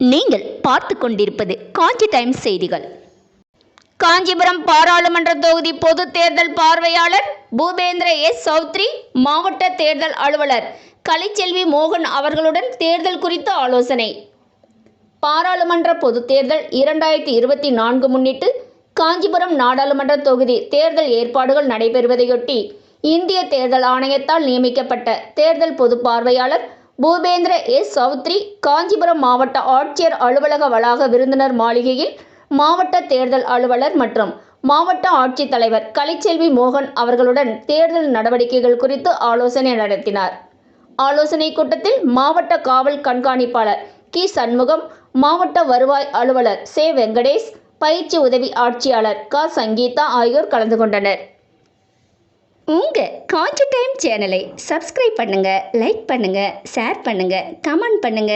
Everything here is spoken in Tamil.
நீங்கள் பார்த்து கொண்டிருப்பது காஞ்சி டைம்ஸ் செய்திகள். காஞ்சிபுரம் பாராளுமன்ற தொகுதி பொது தேர்தல் பார்வையாளர் பூபேந்திர எஸ் சௌத்ரி மாவட்ட தேர்தல் அலுவலர் கலைச்செல்வி மோகன் அவர்களுடன் தேர்தல் குறித்த ஆலோசனை. பாராளுமன்ற பொது தேர்தல் இரண்டாயிரத்தி இருபத்தி நான்கு முன்னிட்டு காஞ்சிபுரம் நாடாளுமன்ற தொகுதி தேர்தல் ஏற்பாடுகள் நடைபெறுவதையொட்டி இந்திய தேர்தல் ஆணையத்தால் நியமிக்கப்பட்ட தேர்தல் பொது பார்வையாளர் பூபேந்திர எஸ் சௌத்ரி காஞ்சிபுரம் மாவட்ட ஆட்சியர் அலுவலக வளாக விருந்தினர் மாளிகையில் மாவட்ட தேர்தல் அலுவலர் மற்றும் மாவட்ட ஆட்சித்தலைவர் கலைச்செல்வி மோகன் அவர்களுடன் தேர்தல் நடவடிக்கைகள் குறித்து ஆலோசனை நடத்தினார். ஆலோசனை கூட்டத்தில் மாவட்ட காவல் கண்காணிப்பாளர் கி. சண்முகம் மாவட்ட வருவாய் அலுவலர் சே. வெங்கடேஷ் பயிற்சி உதவி ஆட்சியாளர் க. சங்கீதா ஆகியோர் கலந்து கொண்டனர். உங்க காஞ்சி டைம் சேனலை சப்ஸ்கிரைப் பண்ணுங்க லைக் பண்ணுங்க ஷேர் பண்ணுங்க கமெண்ட் பண்ணுங்க.